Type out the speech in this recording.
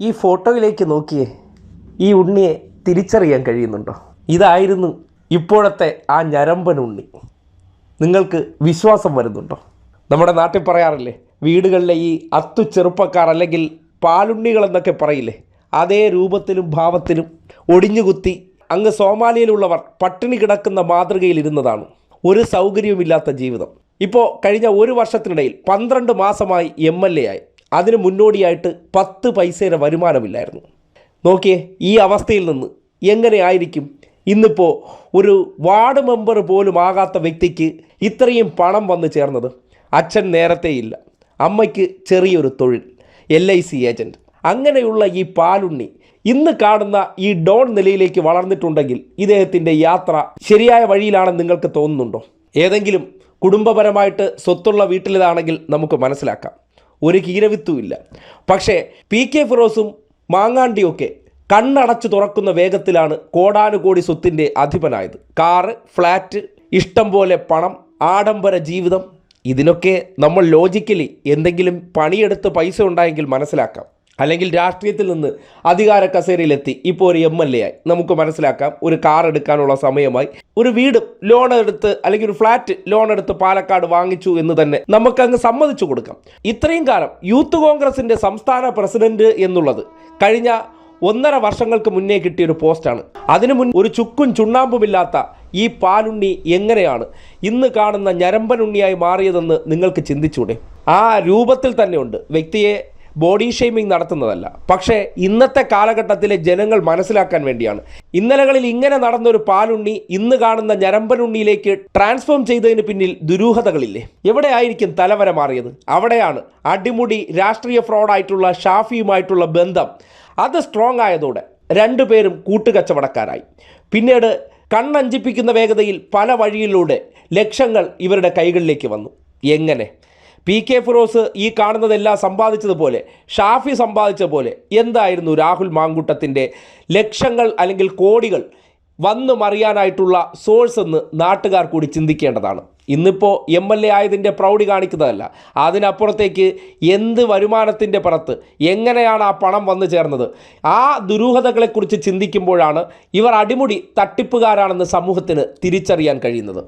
ഈ ഫോട്ടോയിലേക്ക് നോക്കിയേ ഈ ഉണ്ണിയെ തിരിച്ചറിയാൻ കഴിയുന്നുണ്ടോ? ഇതായിരുന്നു ഇപ്പോഴത്തെ ആ ഞരമ്പൻ ഉണ്ണി. നിങ്ങൾക്ക് വിശ്വാസം വരുന്നുണ്ടോ? നമ്മുടെ നാട്ടിൽ പറയാറില്ലേ വീടുകളിലെ ഈ അത്തു ചെറുപ്പക്കാർ അല്ലെങ്കിൽ പാലുണ്ണികൾ എന്നൊക്കെ പറയില്ലേ അതേ രൂപത്തിലും ഭാവത്തിലും ഒടിഞ്ഞുകുത്തി അങ്ങ് സോമാലിയയിലുള്ളവർ പട്ടിണി കിടക്കുന്ന മാതൃകയിലിരുന്നതാണ് ഒരു സൗകര്യവുമില്ലാത്ത ജീവിതം. ഇപ്പോൾ കഴിഞ്ഞ ഒരു വർഷത്തിനിടയിൽ പന്ത്രണ്ട് മാസമായി എം എൽ എ ആയി. അതിന് മുന്നോടിയായിട്ട് പത്ത് പൈസയുടെ വരുമാനമില്ലായിരുന്നു. നോക്കിയേ ഈ അവസ്ഥയിൽ നിന്ന് എങ്ങനെയായിരിക്കും ഇന്നിപ്പോൾ ഒരു വാർഡ് മെമ്പർ പോലും ആകാത്ത വ്യക്തിക്ക് ഇത്രയും പണം വന്നു ചേർന്നത്? അച്ഛൻ നേരത്തെയില്ല. അമ്മയ്ക്ക് ചെറിയൊരു തൊഴിൽ എൽ ഐ സി ഏജന്റ് അങ്ങനെയുള്ള ഈ പാലുണ്ണി ഇന്ന് കാണുന്ന ഈ ഡോൺ നിലയിലേക്ക് വളർന്നിട്ടുണ്ടെങ്കിൽ ഇദ്ദേഹത്തിന്റെ യാത്ര ശരിയായ വഴിയിലാണെന്ന് നിങ്ങൾക്ക് തോന്നുന്നുണ്ടോ? ഏതെങ്കിലും കുടുംബപരമായിട്ട് സ്വത്തുള്ള വീട്ടിലേതാണെങ്കിൽ നമുക്ക് മനസ്സിലാക്കാം. ഒരു കീരവിത്തുമില്ല. പക്ഷേ പി കെ ഫിറോസും മാങ്ങാണ്ടിയൊക്കെ കണ്ണടച്ചു തുറക്കുന്ന വേഗത്തിലാണ് കോടാനുകോടി സ്വത്തിന്റെ അധിപനായത്. കാറ് ഫ്ലാറ്റ് ഇഷ്ടം പോലെ പണം ആഡംബര ജീവിതം ഇതിനൊക്കെ നമ്മൾ ലോജിക്കലി എന്തെങ്കിലും പണിയെടുത്ത് പൈസ ഉണ്ടായെങ്കിൽ മനസ്സിലാക്കാം. അല്ലെങ്കിൽ രാഷ്ട്രീയത്തിൽ നിന്ന് അധികാര കസേരയിലെത്തി. ഇപ്പോൾ ഒരു എം എൽ എ ആയി. നമുക്ക് മനസ്സിലാക്കാം ഒരു കാർ എടുക്കാനുള്ള സമയമായി. ഒരു വീട് ലോൺ എടുത്ത് അല്ലെങ്കിൽ ഒരു ഫ്ലാറ്റ് ലോൺ എടുത്ത് പാലക്കാട് വാങ്ങിച്ചു എന്ന് തന്നെ നമുക്ക് അങ്ങ് സമ്മതിച്ചു കൊടുക്കാം. ഇത്രയും കാലം യൂത്ത് കോൺഗ്രസിന്റെ സംസ്ഥാന പ്രസിഡന്റ് എന്നുള്ളത് കഴിഞ്ഞ ഒന്നര വർഷങ്ങൾക്ക് മുന്നേ കിട്ടിയ ഒരു പോസ്റ്റാണ്. അതിനു മുൻ ഒരു ചുക്കും ചുണ്ണാമ്പുമില്ലാത്ത ഈ പാലുണ്ണി എങ്ങനെയാണ് ഇന്ന് കാണുന്ന ഞരമ്പനുണ്ണിയായി മാറിയതെന്ന് നിങ്ങൾക്ക് ചിന്തിച്ചൂടെ? ആ രൂപത്തിൽ തന്നെയുണ്ട്. വ്യക്തിയെ ബോഡി ഷെയ്മിങ് നടത്തുന്നതല്ല. പക്ഷേ ഇന്നത്തെ കാലഘട്ടത്തിലെ ജനങ്ങൾ മനസ്സിലാക്കാൻ വേണ്ടിയാണ്. ഇന്നലകളിൽ ഇങ്ങനെ നടന്നൊരു പാലുണ്ണി ഇന്ന് കാണുന്ന ഞരമ്പനുണ്ണിയിലേക്ക് ട്രാൻസ്ഫോം ചെയ്തതിന് പിന്നിൽ ദുരൂഹതകളില്ലേ? എവിടെയായിരിക്കും തലവര മാറിയത്? അവിടെയാണ് അടിമുടി രാഷ്ട്രീയ ഫ്രോഡായിട്ടുള്ള ഷാഫിയുമായിട്ടുള്ള ബന്ധം. അത് സ്ട്രോങ് ആയതോടെ രണ്ടുപേരും കൂട്ടുകച്ചവടക്കാരായി. പിന്നീട് കണ്ണഞ്ചിപ്പിക്കുന്ന വേഗതയിൽ പല വഴിയിലൂടെ ലക്ഷങ്ങൾ ഇവരുടെ കൈകളിലേക്ക് വന്നു. എങ്ങനെ? പി കെ ഫിറോസ് ഈ കാണുന്നതെല്ലാം സമ്പാദിച്ചതുപോലെ ഷാഫി സമ്പാദിച്ച പോലെ എന്തായിരുന്നു രാഹുൽ മാങ്കുട്ടത്തിന്റെ ലക്ഷങ്ങൾ അല്ലെങ്കിൽ കോടികൾ വന്നു മറിയാനായിട്ടുള്ള സോഴ്സ് എന്ന് നാട്ടുകാർ കൂടി ചിന്തിക്കേണ്ടതാണ്. ഇന്നിപ്പോൾ എം എൽ എ ആയതിന്റെ പ്രൗഢി കാണിക്കുന്നതല്ല. അതിനപ്പുറത്തേക്ക് എന്ത് വരുമാനത്തിന്റെ പുറത്ത് എങ്ങനെയാണ് ആ പണം വന്നു ചേർന്നത്? ആ ദുരൂഹതകളെക്കുറിച്ച് ചിന്തിക്കുമ്പോഴാണ് ഇവർ അടിമുടി തട്ടിപ്പുകാരാണെന്ന് സമൂഹത്തിന് തിരിച്ചറിയാൻ കഴിയുന്നത്.